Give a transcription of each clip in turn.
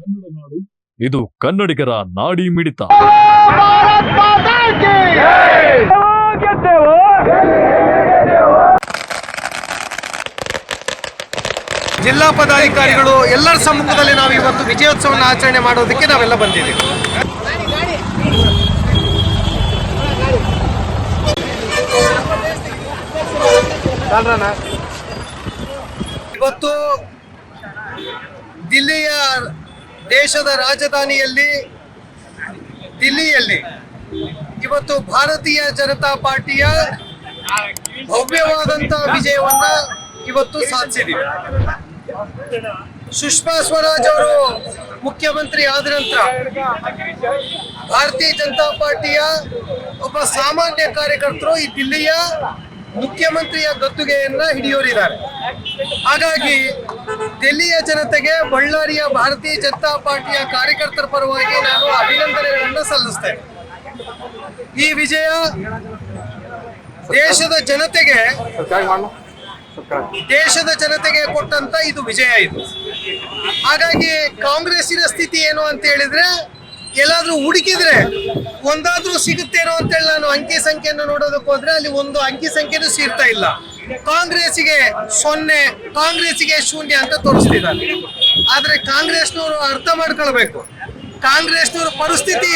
ಕನ್ನಡ ನಾಡು. ಇದು ಕನ್ನಡಿಗರ ನಾಡಿ ಮಿಡಿತ. ಜಿಲ್ಲಾ ಪದಾಧಿಕಾರಿಗಳು ಎಲ್ಲರ ಸಮ್ಮುಖದಲ್ಲಿ ನಾವು ಇವತ್ತು ವಿಜಯೋತ್ಸವನ ಆಚರಣೆ ಮಾಡೋದಕ್ಕೆ ನಾವೆಲ್ಲ ಬಂದಿದ್ದೀವಿ. ಇವತ್ತು ದಿಲ್ಲಿಯ ದೇಶದ ರಾಜಧಾನಿಯಲ್ಲಿ, ದಿಲ್ಲಿಯಲ್ಲಿ ಇವತ್ತು ಭಾರತೀಯ ಜನತಾ ಪಾರ್ಟಿಯ ಭವ್ಯವಾದಂತಹ ವಿಜಯವನ್ನ ಇವತ್ತು ಸಾಧಿಸಿದ್ದೀವಿ. ಸುಷ್ಮಾ ಸ್ವರಾಜ್ ಅವರು ಮುಖ್ಯಮಂತ್ರಿ ಆದ ನಂತರ ಭಾರತೀಯ ಜನತಾ ಪಾರ್ಟಿಯ ಒಬ್ಬ ಸಾಮಾನ್ಯ ಕಾರ್ಯಕರ್ತರು ಈ ದಿಲ್ಲಿಯ ಮುಖ್ಯಮಂತ್ರಿಯ ಗದ್ದುಗೆಯನ್ನ ಹಿಡಿಯೋರಿದ್ದಾರೆ. ಹಾಗಾಗಿ ದಿಲ್ಲಿಯ ಜನತೆಗೆ ಬಳ್ಳಾರಿಯ ಭಾರತೀಯ ಜನತಾ ಪಾರ್ಟಿಯ ಕಾರ್ಯಕರ್ತರ ಪರವಾಗಿ ನಾನು ಅಭಿನಂದನೆಗಳನ್ನು ಸಲ್ಲಿಸ್ತೇನೆ. ಈ ವಿಜಯ ದೇಶದ ಜನತೆಗೆ ದೇಶದ ಜನತೆಗೆ ಕೊಟ್ಟಂತ ಇದು ವಿಜಯ ಇದು. ಹಾಗಾಗಿ ಕಾಂಗ್ರೆಸ್ಸಿನ ಸ್ಥಿತಿ ಏನು ಅಂತ ಹೇಳಿದ್ರೆ, ಎಲ್ಲಾದ್ರೂ ಹುಡುಕಿದ್ರೆ ಒಂದಾದ್ರೂ ಸಿಗುತ್ತೇನೋ ಅಂತೇಳಿ ನಾನು ಅಂಕಿ ಸಂಖ್ಯೆಯನ್ನು ನೋಡೋದಕ್ಕೆ ಹೋದ್ರೆ ಅಲ್ಲಿ ಒಂದು ಅಂಕಿ ಸಂಖ್ಯೆನೂ ಸಿಗ್ತಾ ಇಲ್ಲ. ಕಾಂಗ್ರೆಸ್ಸಿಗೆ ಸೊನ್ನೆ ಕಾಂಗ್ರೆಸ್ಗೆ ಶೂನ್ಯ ಅಂತ ತೋರಿಸ್ತಿದ್ದಾರೆ. ಆದರೆ ಕಾಂಗ್ರೆಸ್ನವರು ಅರ್ಥ ಮಾಡ್ಕೊಳ್ಬೇಕು. ಕಾಂಗ್ರೆಸ್ನವರ ಪರಿಸ್ಥಿತಿ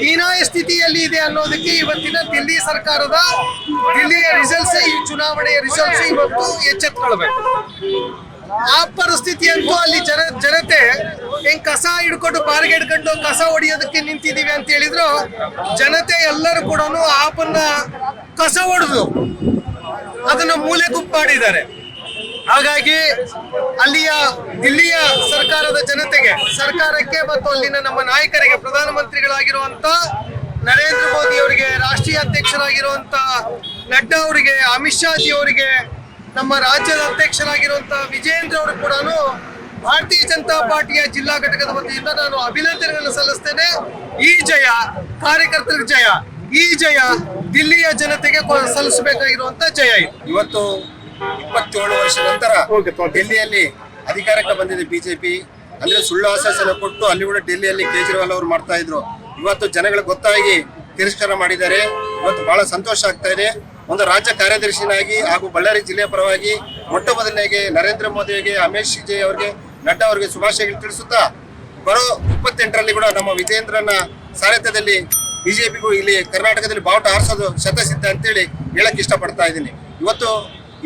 ಹೀನಾಯ ಸ್ಥಿತಿಯಲ್ಲಿ ಇದೆ ಅನ್ನೋದಕ್ಕೆ ಇವತ್ತಿನ ದಿಲ್ಲಿ ಸರ್ಕಾರದ ದಿಲ್ಲಿಯ ರಿಸಲ್ಟ್ಸ್ ಈ ಚುನಾವಣೆಯ ರಿಸಲ್ಟ್ಸ್ ಇವತ್ತು ಎಚ್ಚೆತ್ಕೊಳ್ಬೇಕು. ಆ ಪರಿಸ್ಥಿತಿಯಂತೂ ಅಲ್ಲಿ ಜನ, ಜನತೆ ಹೆಂಗ್ ಕಸ ಹಿಡ್ಕೊಂಡು ಬಾರ್ಗೆ ಹಿಡ್ಕೊಂಡು ಕಸ ಹೊಡಿಯೋದಕ್ಕೆ ನಿಂತಿದೀವಿ ಅಂತ ಹೇಳಿದ್ರು, ಜನತೆ ಎಲ್ಲರೂ ಕೂಡ ಆಪನ್ನ ಕಸ ಹೊಡೆದು ಅದನ್ನ ಮೂಲೆ ಗುಪ್ಪಾಡಿದ್ದಾರೆ ಹಾಗಾಗಿ ಅಲ್ಲಿಯ ದಿಲ್ಲಿಯ ಸರ್ಕಾರದ ಜನತೆಗೆ, ಸರ್ಕಾರಕ್ಕೆ ಮತ್ತು ಅಲ್ಲಿನ ನಮ್ಮ ನಾಯಕರಿಗೆ, ಪ್ರಧಾನಮಂತ್ರಿಗಳಾಗಿರುವಂತ ನರೇಂದ್ರ ಮೋದಿ ಅವರಿಗೆ, ರಾಷ್ಟ್ರೀಯ ಅಧ್ಯಕ್ಷರಾಗಿರುವಂತ ನಡ್ಡಾ ಅವರಿಗೆ, ಅಮಿತ್ ಶಾ ಜಿ ಅವರಿಗೆ, ನಮ್ಮ ರಾಜ್ಯದ ಅಧ್ಯಕ್ಷರಾಗಿರುವಂತ ವಿಜೇಂದ್ರ ಅವರು ಕೂಡ ಭಾರತೀಯ ಜನತಾ ಪಾರ್ಟಿಯ ಜಿಲ್ಲಾ ಘಟಕದ ವತಿಯಿಂದ ನಾನು ಅಭಿನಂದನೆಗಳನ್ನು ಸಲ್ಲಿಸ್ತೇನೆ. ಈ ಜಯ ಕಾರ್ಯಕರ್ತರ ಜಯ. ಈ ಜಯ ದಿಲ್ಲಿಯ ಜನತೆಗೆ ಸಲ್ಲಿಸಬೇಕಾಗಿರುವಂತ ಜಯ ಇದು. ಇವತ್ತು ಇಪ್ಪತ್ತೇಳು ವರ್ಷ ನಂತರ ಡೆಲ್ಲಿಯಲ್ಲಿ ಅಧಿಕಾರಕ್ಕೆ ಬಂದಿದೆ ಬಿಜೆಪಿ. ಅಂದ್ರೆ ಸುಳ್ಳು ಆಶಾಸನ ಕೊಟ್ಟು ಅಲ್ಲಿ ಕೂಡ ಡೆಲ್ಲಿಯಲ್ಲಿ ಕೇಜ್ರಿವಾಲ್ ಅವರು ಮಾಡ್ತಾ ಇದ್ರು. ಇವತ್ತು ಜನಗಳಿಗೆ ಗೊತ್ತಾಗಿ ತಿರಸ್ಕಾರ ಮಾಡಿದ್ದಾರೆ. ಇವತ್ತು ಬಹಳ ಸಂತೋಷ ಆಗ್ತಾ ಇದೆ. ಒಂದು ರಾಜ್ಯ ಕಾರ್ಯದರ್ಶಿನಾಗಿ ಹಾಗೂ ಬಳ್ಳಾರಿ ಜಿಲ್ಲೆಯ ಪರವಾಗಿ ಮೊಟ್ಟ ಮೊದಲನೇಗೆ ನರೇಂದ್ರ ಮೋದಿ ಅವರಿಗೆ ಅಮಿತ್ ಶಿ ಅವರಿಗೆ ನಡ್ಡಾ ಅವರಿಗೆ ಶುಭಾಶಯಗಳು ತಿಳಿಸುತ್ತಾ ಬರೋ ಇಪ್ಪತ್ತೆಂಟರಲ್ಲಿ ಕೂಡ ನಮ್ಮ ವಿಜೇಂದ್ರನ ಸಾರಥ್ಯದಲ್ಲಿ ಬಿಜೆಪಿಗೂ ಇಲ್ಲಿ ಕರ್ನಾಟಕದಲ್ಲಿ ಬಾವುಟ ಹಾರಿಸೋದು ಶತಸಿದ್ಧ ಅಂತೇಳಿ ಹೇಳಕ್ ಇಷ್ಟಪಡ್ತಾ ಇದ್ದೀನಿ. ಇವತ್ತು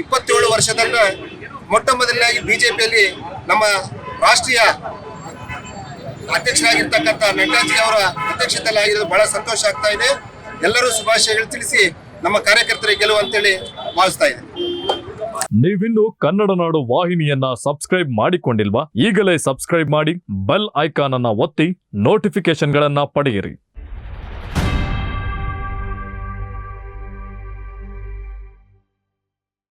ಇಪ್ಪತ್ತೇಳು ವರ್ಷದನ್ನ ಮೊಟ್ಟ ಮೊದಲನೇ ಬಿಜೆಪಿಯಲ್ಲಿ ನಮ್ಮ ರಾಷ್ಟ್ರೀಯ ಅಧ್ಯಕ್ಷರಾಗಿರ್ತಕ್ಕಂಥ ನಡ್ಡಾಜಿ ಅವರ ಅಧ್ಯಕ್ಷತೆಯಲ್ಲಿ ಆಗಿರೋದು ಬಹಳ ಸಂತೋಷ ಆಗ್ತಾ ಇದೆ. ಎಲ್ಲರೂ ಶುಭಾಶಯಗಳು ತಿಳಿಸಿ ನಮ್ಮ ಕಾರ್ಯಕರ್ತರಿಗೆ ಗೆಲುವು ಅಂತೇಳಿ ಭಾವಿಸ್ತಾ ಇದೆ ನೀವಿನ್ನು ಕನ್ನಡ ನಾಡು ವಾಹಿನಿಯನ್ನ ಸಬ್ಸ್ಕ್ರೈಬ್ ಮಾಡಿಕೊಂಡಿಲ್ವಾ? ಈಗಲೇ ಸಬ್ಸ್ಕ್ರೈಬ್ ಮಾಡಿ ಬೆಲ್ ಐಕಾನ್ ಅನ್ನ ಒತ್ತಿ ನೋಟಿಫಿಕೇಶನ್ಗಳನ್ನ ಪಡೆಯಿರಿ.